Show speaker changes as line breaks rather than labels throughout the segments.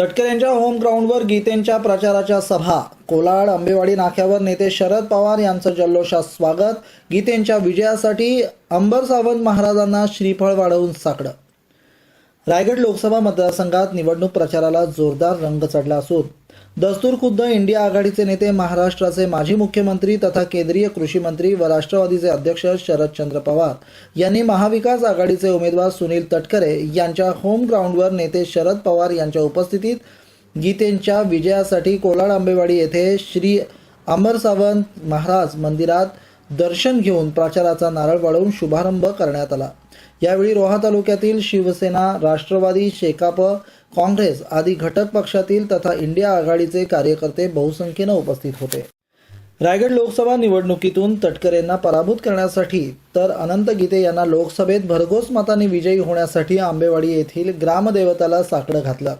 तटकर यांच्या होम ग्राउंडवर गीतेंच्या प्रचाराच्या सभा. कोलाड आंबेवाडी नाक्यावर नेते शरद पवार यांचं जल्लोषात स्वागत. गीतेंच्या विजयासाठी अंबर सावंत महाराजांना श्रीफळ वाढवून साकडं. रायगड लोकसभा मतदारसंघात निवडणूक प्रचाराला जोरदार रंग चढला असून दस्तूर खुद्द इंडिया आघाडीचे नेते महाराष्ट्राचे माजी मुख्यमंत्री तथा केंद्रीय कृषी मंत्री व राष्ट्रवादीचे अध्यक्ष शरदचंद्र पवार यांनी महाविकास आघाडीचे उमेदवार सुनील तटकरे यांच्या होम ग्राउंडवर नेते शरद पवार यांच्या उपस्थितीत गीतेंच्या विजयासाठी कोलाड आंबेवाडी येथे श्री अमर सावंत महाराज मंदिरात दर्शन घेऊन प्रचाराचा नारळ वाढवून शुभारंभ करण्यात आला. यावेळी रोहा तालुक्यातील शिवसेना राष्ट्रवादी शेकाप काँग्रेस आदी घटक पक्षातील तथा इंडिया आघाडीचे कार्यकर्ते बहुसंख्येनं उपस्थित होते. रायगड लोकसभा निवडणुकीतून तटकरेंना पराभूत करण्यासाठी तर अनंत गीते यांना लोकसभेत भरघोस मताने विजयी होण्यासाठी आंबेवाडी येथील ग्रामदेवताला साकडं घातलं.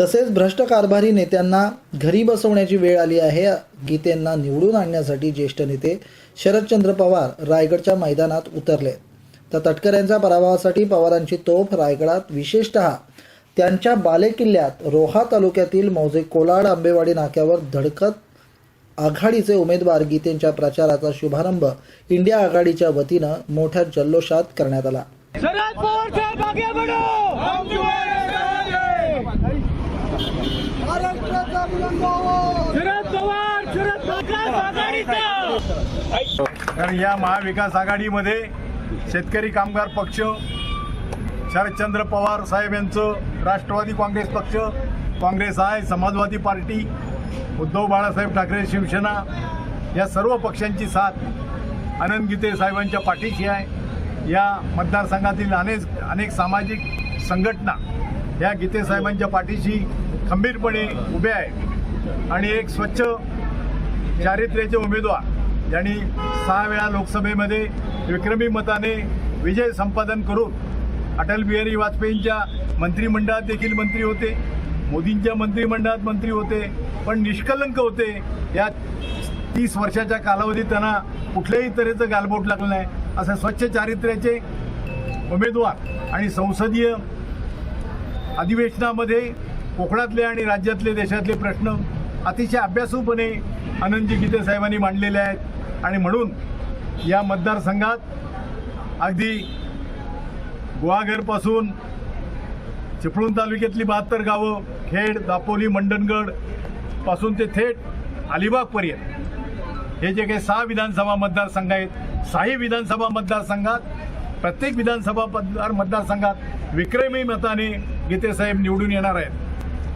तसेच भ्रष्ट कारभारी नेत्यांना घरी बसवण्याची वेळ आली आहे गीतेंना निवडून आणण्यासाठी ज्येष्ठ नेते शरदचंद्र पवार रायगडच्या मैदानात उतरले. तर तटकऱ्यांच्या पराभवासाठी पवारांची तोफ रायगडात विशेषतः त्यांच्या बालेकिल्ल्यात रोहा तालुक्यातील मौजे कोलाड आंबेवाडी नाक्यावर धडकत आघाडीचे उमेदवार गीतेंच्या प्रचाराचा शुभारंभ इंडिया आघाडीच्या वतीनं मोठ्या जल्लोषात करण्यात आला.
या महाविकास आघाडीमध्ये शेतकरी कामगार पक्ष शरदचंद्र पवार साहेब यांचं राष्ट्रवादी काँग्रेस पक्ष काँग्रेस आहे समाजवादी पार्टी उद्धव बाळासाहेब ठाकरे शिवसेना या सर्व पक्षांची साथ आनंद गीते साहेबांच्या पाठीशी आहे. या मतदारसंघातील अनेक अनेक सामाजिक संघटना या गीते साहेबांच्या पाठीशी खंबीरपणे उभे आहे आणि एक स्वच्छ चारित्र्याचे उमेदवार यांनी सहा वेळा लोकसभेमध्ये विक्रमी मताने विजय संपादन करून अटल बिहारी वाजपेयींच्या मंत्रिमंडळात देखील मंत्री होते मोदींच्या मंत्रिमंडळात मंत्री होते पण निष्कलंक होते. या तीस वर्षाच्या कालावधीत त्यांना कुठल्याही तऱ्हेचं गालबोट लागलं नाही. असं स्वच्छ चारित्र्याचे उमेदवार आणि संसदीय अधिवेशनामध्ये कोकणातले आणि राज्यातले देशातले प्रश्न अतिशय अभ्यासूपणे आनंदजी गीते साहेबांनी मांडलेले आहेत. आणि म्हणून या मतदारसंघात अगदी गुहागरपासून चिपळूण तालुक्यातली बहात्तर गावं खेड दापोली मंडणगडपासून ते थेट अलिबागपर्यंत हे जे काही सहा विधानसभा मतदारसंघ आहेत सहाही विधानसभा मतदारसंघात प्रत्येक विधानसभा मतदार मतदारसंघात विक्रमी मताने गीते साहेब निवडून येणार आहेत.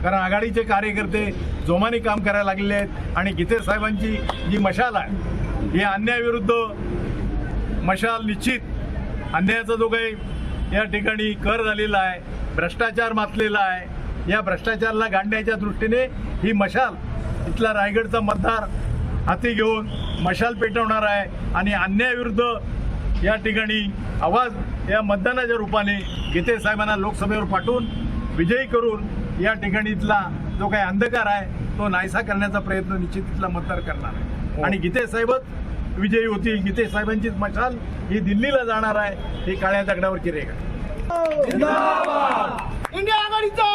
कारण आघाडीचे कार्यकर्ते जोमाने काम करायला लागलेले आहेत आणि गीते साहेबांची जी मशाल आहे ही अन्यायाविरुद्ध मशाल निश्चित अन्यायाचा जो काही या ठिकाणी कर झालेला आहे भ्रष्टाचार मातलेला आहे या भ्रष्टाचाराला गाडण्याच्या दृष्टीने ही मशाल इथला रायगडचा मतदार हाती घेऊन मशाल पेटवणार आहे आणि अन्यायाविरुद्ध या ठिकाणी आवाज या मतदानाच्या रूपाने गीते साहेबांना लोकसभेवर पाठवून विजयी करून या ठिकाणी इथला जो काही अंधकार आहे तो नाहीसा करण्याचा प्रयत्न निश्चित इथला मतदार करणार आहे. आणि गीते साहेबच विजयी होतील. गीते साहेबांचीच मशाल ही दिल्लीला जाणार आहे. ही काळ्या दगडावरची रेख
इंडिया आघाडीचा!